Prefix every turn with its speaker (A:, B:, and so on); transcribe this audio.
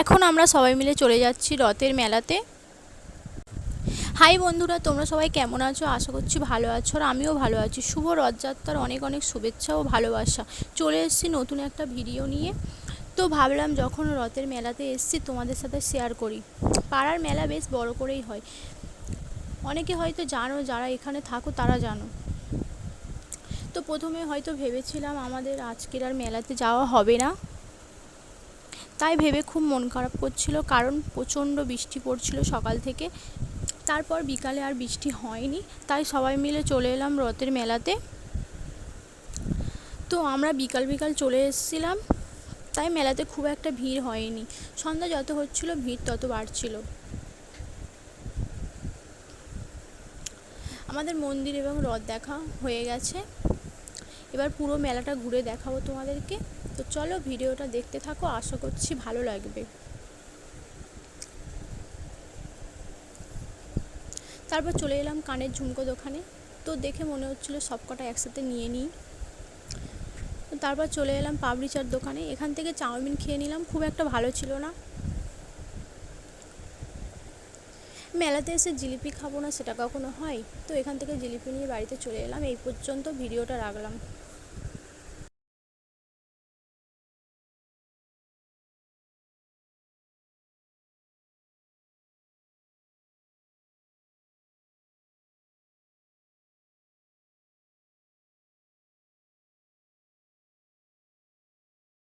A: এখন আমরা সবাই মিলে চলে যাচ্ছি রথের মেলাতে। হাই বন্ধুরা, তোমরা সবাই কেমন আছো? আশা করছি ভালো আছো আর আমিও ভালো আছি। শুভ রথযাত্রার অনেক অনেক শুভেচ্ছা ও ভালোবাসা। চলে এসেছি নতুন একটা ভিডিও নিয়ে। তো ভাবলাম যখন রথের মেলাতে এসেছি তোমাদের সাথে শেয়ার করি। পাড়ার মেলা বেশ বড় করেই হয়। অনেকে হয়তো জানো, যারা এখানে থাকো তারা জানো। তো প্রথমে হয়তো ভেবেছিলাম আমাদের আজকের আর মেলাতে যাওয়া হবে না। তাই ভেবে খুব মন খারাপ করছিল, কারণ প্রচণ্ড বৃষ্টি পড়ছিল সকাল থেকে। তারপর বিকালে আর বৃষ্টি হয়নি, তাই সবাই মিলে চলে এলাম রথের মেলাতে। তো আমরা বিকাল বিকাল চলে এসেছিলাম, তাই মেলাতে খুব একটা ভিড় হয়নি। সন্ধ্যা যত হচ্ছিল, ভিড় তত বাড়ছিল। আমাদের মন্দির এবং রথ দেখা হয়ে গেছে। এবার পুরো মেলাটা ঘুরে দেখাবো তোমাদেরকে। তো চলো ভিডিওটা দেখতে থাকো, আশা করছি ভালো লাগবে। তারপর চলে এলাম কানের ঝুমকো দোকানে। তো দেখে মনে হচ্ছিল সব কটা একসাথে নিয়ে নিই। তারপর চলে এলাম পাবড়ি চাট দোকানে। এখান থেকে চাউমিন খেয়ে নিলাম, খুব একটা ভালো ছিল না। মেলাতে এসে জিলিপি খাব না সেটা কখনো হয়? তো এখান থেকে জিলিপি নিয়ে বাড়িতে চলে এলাম। এই পর্যন্ত ভিডিওটা রাখলাম।